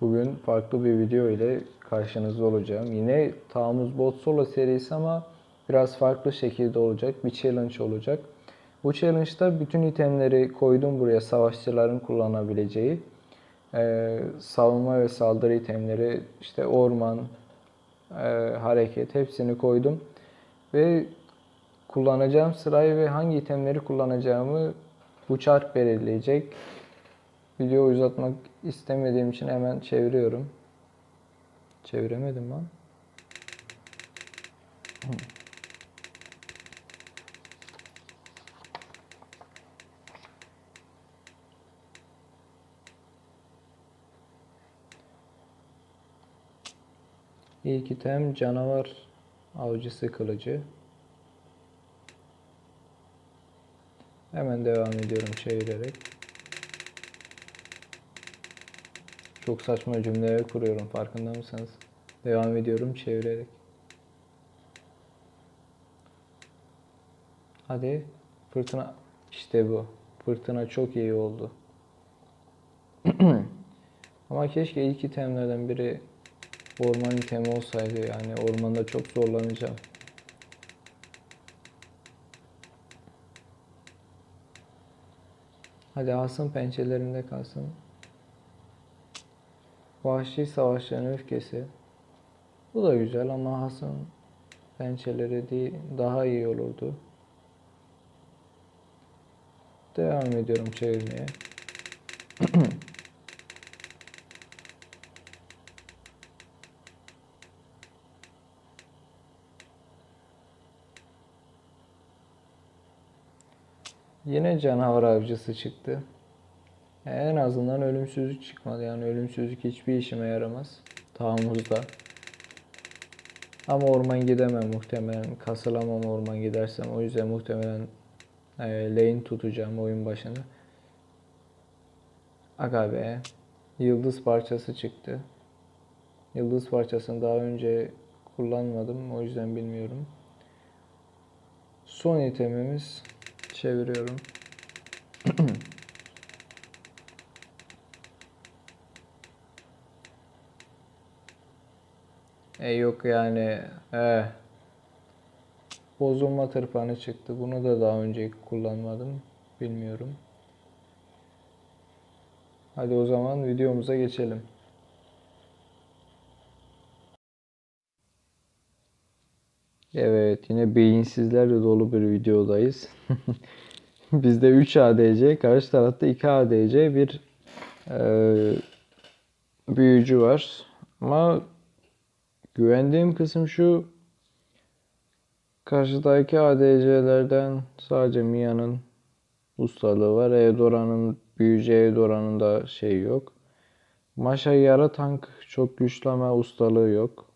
Bugün farklı bir video ile karşınızda olacağım. Yine Taarruz Bot Solo serisi ama biraz farklı şekilde olacak. Bir challenge olacak. Bu challenge'da bütün itemleri koydum buraya savaşçıların kullanabileceği. Ee, savunma ve saldırı itemleri, işte orman, e, hareket hepsini koydum. Ve kullanacağım sırayı ve hangi itemleri kullanacağımı bu çark belirleyecek. Video uzatmak istemediğim için hemen çeviriyorum. Çeviremedim lan. İlk item canavar avcısı kılıcı. Hemen devam ediyorum çevirerek. Çok saçma cümleler kuruyorum farkında mısınız? Devam ediyorum çevirerek. Hadi fırtına işte bu. Fırtına çok iyi oldu. Ama keşke ilk itemlerden biri orman itemi olsaydı yani ormanda çok zorlanacağım. Hadi asın pençelerinde kalsın. Vahşi savaşların öfkesi. Bu da güzel ama Hasan pençeleri değil, daha iyi olurdu. Devam ediyorum çevirmeye. Yine canavar avcısı çıktı. En azından ölümsüzlük çıkmadı. Yani ölümsüzlük hiçbir işime yaramaz. Tahammuzda. Ama orman gidemem muhtemelen. Kasılamam orman gidersem. O yüzden muhtemelen e, lane tutacağım oyun başında. Aga be. Yıldız parçası çıktı. Yıldız parçasını daha önce kullanmadım. O yüzden bilmiyorum. Son itemimiz çeviriyorum. E yok yani eh. Bozulma tırpanı çıktı. Bunu da daha önce kullanmadım. Bilmiyorum. Hadi o zaman videomuza geçelim. Evet yine beyinsizlerle dolu bir videodayız. Bizde 3 ADC, karşı tarafta 2 ADC bir e, büyücü var. Ama güvendiğim kısım şu karşıdaki ADC'lerden sadece Mia'nın ustalığı var. Eudora'nın büyücü Eudora'nın da şey yok. Maşa yara tank çok güçlü ama ustalığı yok.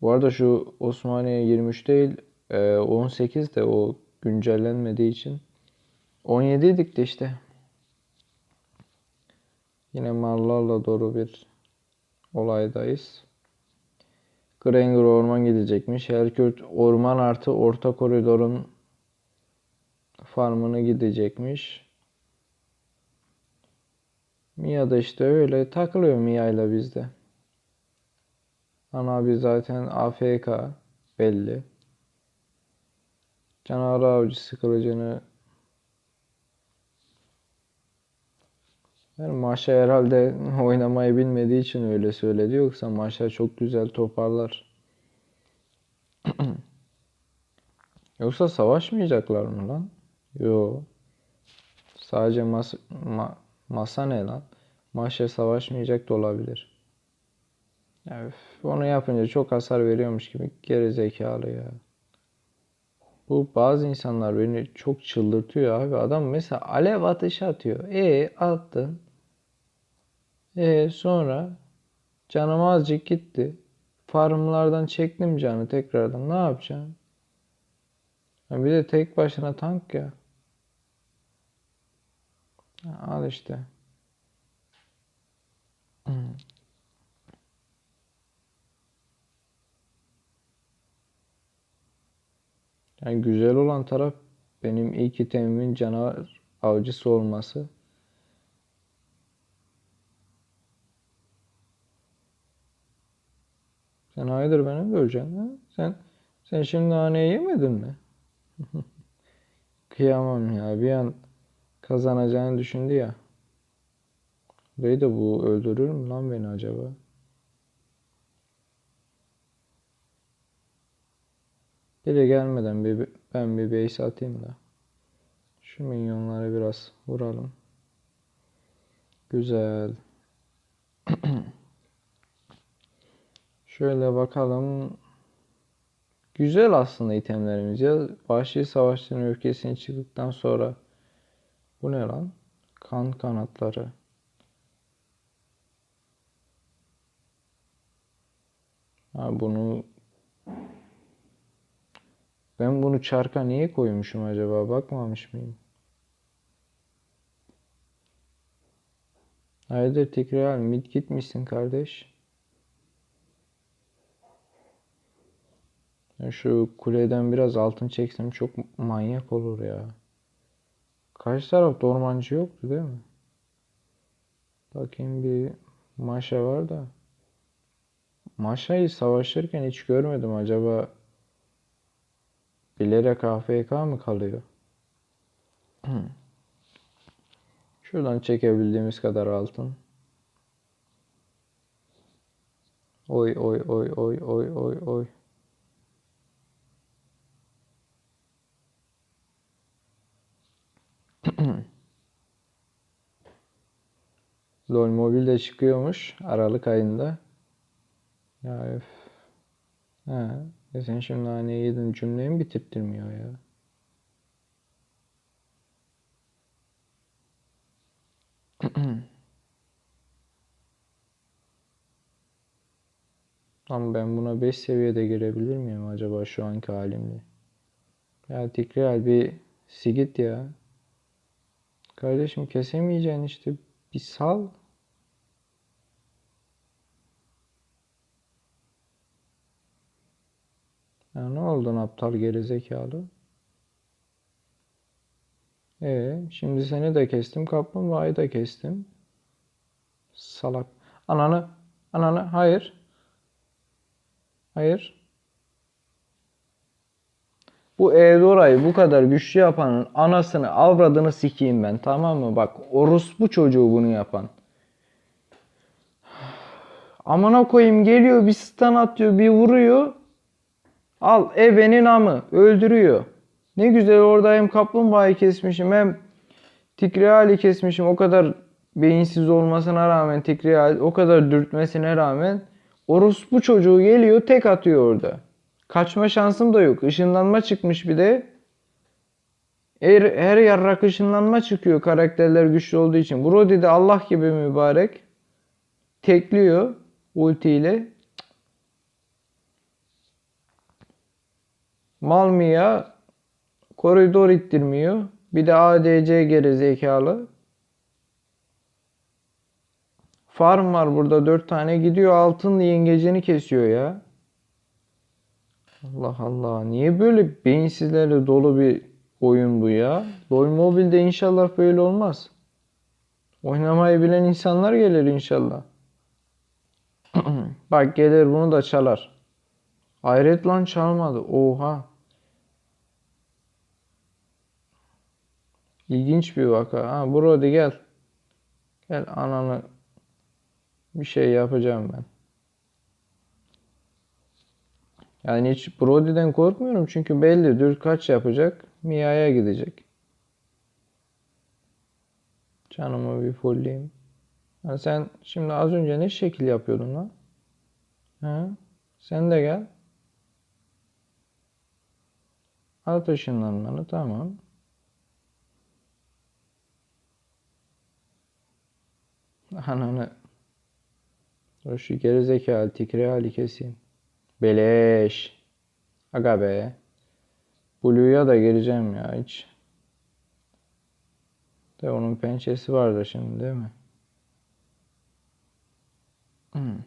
Bu arada şu Osmaniye 23 değil 18 de o güncellenmediği için 17 idik de işte. Yine mallarla doğru bir olaydayız. Granger orman gidecekmiş. Herkürt orman artı orta koridorun farmını gidecekmiş. Mia da işte öyle takılıyor Mia ile bizde. Ana abi zaten AFK belli. Canavar avcısı kılıcını yani Maşa herhalde oynamayı bilmediği için öyle söyledi. Yoksa Maşa çok güzel toparlar. Yoksa savaşmayacaklar mı lan? Yo. Sadece mas ma masa ne lan? Maşa savaşmayacak da olabilir. Evet, onu yapınca çok hasar veriyormuş gibi geri zekalı ya. Bu bazı insanlar beni çok çıldırtıyor abi. Adam mesela alev ateşi atıyor. E attın. E sonra canım azıcık gitti. Farmlardan çektim canı tekrardan. Ne yapacağım? Ya bir de tek başına tank ya. Al işte. Yani güzel olan taraf benim ilk itemimin canavar avcısı olması. Sen hayırdır beni mi öleceksin ha? Sen sen şimdi naneyi yemedin mi? Kıyamam ya. Bir an kazanacağını düşündü ya. Burayı da bu öldürür mü lan beni acaba? Biri gelmeden bir, ben bir base atayım da. Şu minyonları biraz vuralım. Güzel. Şöyle bakalım. Güzel aslında itemlerimiz ya. Vahşi savaşçının ülkesine çıktıktan sonra bu ne lan? Kan kanatları. Ha bunu ben bunu çarka niye koymuşum acaba? Bakmamış mıyım? Hayırdır tekrar mid gitmişsin kardeş. Şu kuleden biraz altın çeksem çok manyak olur ya. Karşı tarafta ormancı yoktu değil mi? Bakayım bir Maşa var da. Maşa'yı savaşırken hiç görmedim. Acaba bilerek AFK mı kalıyor? Şuradan çekebildiğimiz kadar altın. Oy oy oy oy oy oy oy. LOL Mobil'de çıkıyormuş Aralık ayında. Ya öf. Ha, ya sen şimdi naneyi yedin cümleyi mi bitirttirmiyor ya? Ama ben buna 5 seviyede girebilir miyim acaba şu anki halimle? Ya Tikreal bir sigit ya. Kardeşim kesemeyeceksin işte. Bir sal. Ya ne oldun aptal gerizekalı? E şimdi seni de kestim, kaplumbağayı da kestim. Salak. Ananı, ananı, hayır. Hayır. Bu Eudora'yı bu kadar güçlü yapanın anasını, avradını sikeyim ben. Tamam mı? Bak orospu çocuğu bunu yapan. Amına koyayım geliyor bir stun atıyor, bir vuruyor. Al ebenin amı öldürüyor. Ne güzel orada hem kaplumbağayı kesmişim hem Tikreal'i kesmişim. O kadar beyinsiz olmasına rağmen Tikreal o kadar dürtmesine rağmen orospu çocuğu geliyor tek atıyor orada. Kaçma şansım da yok. Işınlanma çıkmış bir de. Her, her yarrak ışınlanma çıkıyor karakterler güçlü olduğu için. Brody de Allah gibi mübarek. Tekliyor ultiyle. Malmia koridor ittirmiyor. Bir de ADC geri zekalı. Farm var burada 4 tane gidiyor altın yengecini kesiyor ya. Allah Allah. Niye böyle beyinsizlerle dolu bir oyun bu ya? LoL Mobile'de inşallah böyle olmaz. Oynamayı bilen insanlar gelir inşallah. Bak gelir bunu da çalar. Hayret lan çalmadı. Oha. İlginç bir vaka. Ha Brody gel. Gel ananı bir şey yapacağım ben. Yani hiç Brody'den korkmuyorum çünkü belli düz kaç yapacak. Mia'ya gidecek. Canımı bir fullleyeyim. Yani sen şimdi az önce ne şekil yapıyordun lan? Ha? Sen de gel. At ışınlanmanı tamam. Ananı. Dur şu gerizekalı tikreali keseyim. Beleş. Aga be. Blue'ya da gireceğim ya hiç. De onun pençesi vardı şimdi değil mi? Hmm.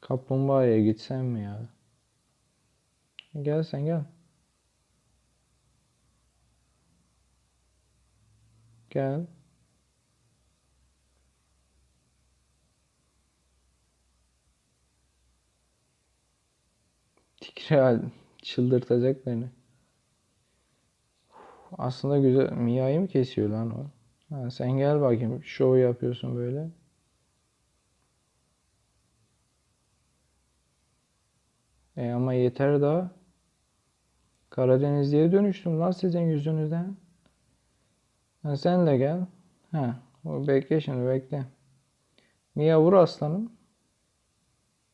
Kaplumbağaya gitsem mi ya? Gel sen gel. Gel. Tikreal çıldırtacak beni. Aslında güzel. Mia'yı mı kesiyor lan o? Ha, sen gel bakayım. Şov yapıyorsun böyle. E ama yeter daha. Karadenizli'ye dönüştüm lan sizin yüzünüzden. Ha, sen de gel. Ha, bekle şimdi bekle. Mia vur aslanım.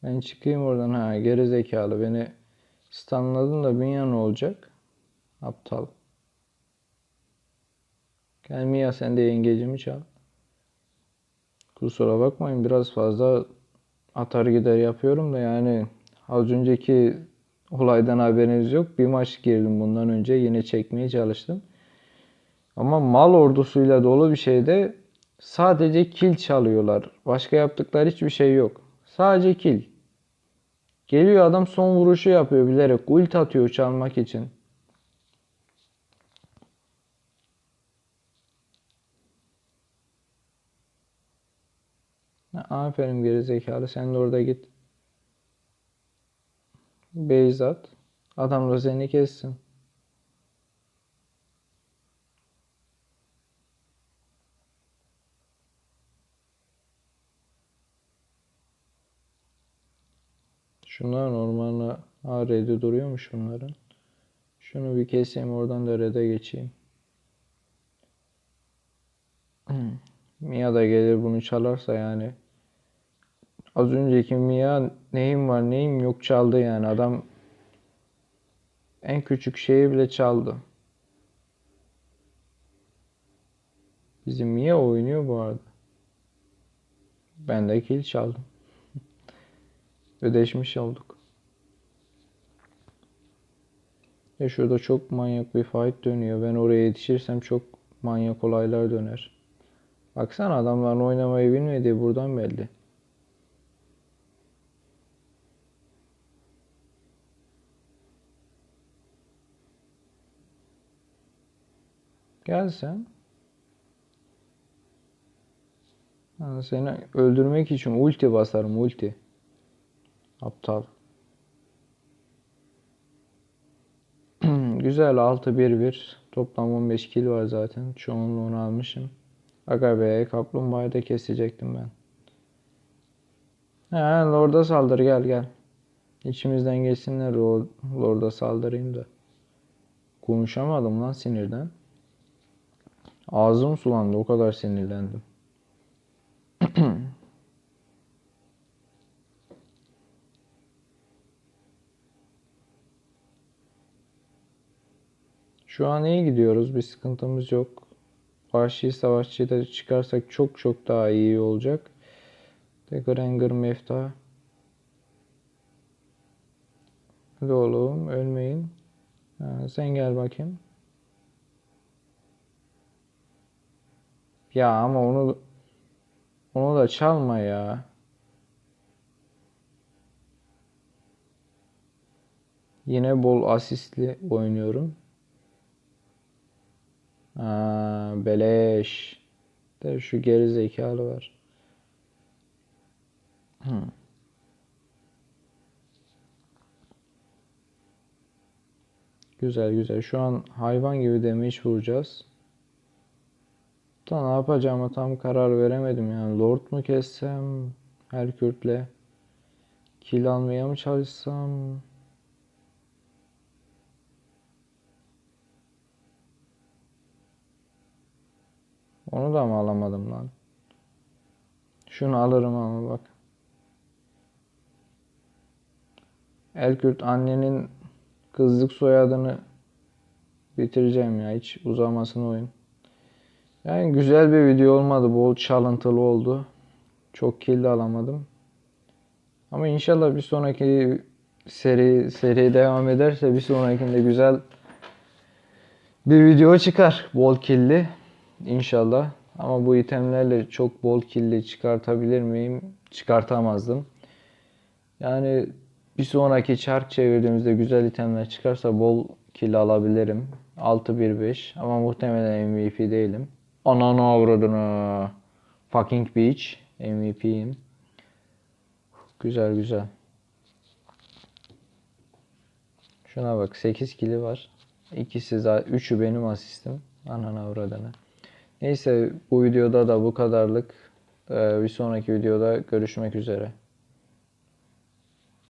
Ben çıkayım oradan. Ha, geri zekalı beni stunladın da Mia ne olacak? Aptal. Gel Mia sen de yengecimi çal. Kusura bakmayın biraz fazla atar gider yapıyorum da yani az önceki olaydan haberiniz yok. Bir maç girdim bundan önce yine çekmeye çalıştım. Ama mal ordusuyla dolu bir şeyde sadece kill çalıyorlar. Başka yaptıkları hiçbir şey yok. Sadece kill. Geliyor adam son vuruşu yapıyor bilerek. Ult atıyor çalmak için. Aferin geri zekalı. Sen de orada git. Beyz at. Adam da seni kessin. Şunlar normal ha red'i duruyormuş bunların. Şunu bir keseyim oradan da red'e geçeyim. Mia da gelir bunu çalarsa yani. Az önceki Mia neyim var neyim yok çaldı yani adam en küçük şeyi bile çaldı. Bizim Mia oynuyor bu arada. Ben de kill çaldım. Ödeşmiş olduk. Ya şurada çok manyak bir fight dönüyor. Ben oraya yetişirsem çok manyak olaylar döner. Baksana adamların oynamayı bilmediği buradan belli. Gel sen. Ha, seni öldürmek için ulti basarım ulti. Aptal. Güzel 6-1-1. Toplam 15 kill var zaten. Çoğunluğunu almışım. Aga be kaplumbağayı da kesecektim ben. He Lord'a saldır gel gel. İçimizden geçsinler Lord'a saldırayım da. Konuşamadım lan sinirden. Ağzım sulandı o kadar sinirlendim. Şu an iyi gidiyoruz. Bir sıkıntımız yok. Vahşi savaşçıyı da çıkarsak çok çok daha iyi olacak. Degranger mefta. Hadi oğlum ölmeyin. Ha, sen gel bakayım. Ya ama onu onu da çalma ya. Yine bol asistli oynuyorum. Aa, beleş. De şu geri zekalı var. Hmm. Güzel güzel. Şu an hayvan gibi damage vuracağız. Da ne yapacağımı tam karar veremedim yani. Lord mu kessem Herkürt'le kill almaya mı çalışsam? Onu da mı alamadım lan? Şunu alırım ama bak. Elkürt annenin kızlık soyadını bitireceğim ya. Hiç uzamasın oyun. Yani güzel bir video olmadı. Bol çalıntılı oldu. Çok kill alamadım. Ama inşallah bir sonraki seri seri devam ederse bir sonrakinde güzel bir video çıkar. Bol killi. İnşallah. Ama bu itemlerle çok bol killi çıkartabilir miyim? Çıkartamazdım. Yani bir sonraki çark çevirdiğimizde güzel itemler çıkarsa bol kill alabilirim. 6-1-5 ama muhtemelen MVP değilim. Ananı avradını. Fucking Beach. MVP'yim. Güzel güzel. Şuna bak 8 kili var. İkisi zaten 3'ü benim asistim. Ananı avradını. Neyse bu videoda da bu kadarlık. Ee, bir sonraki videoda görüşmek üzere.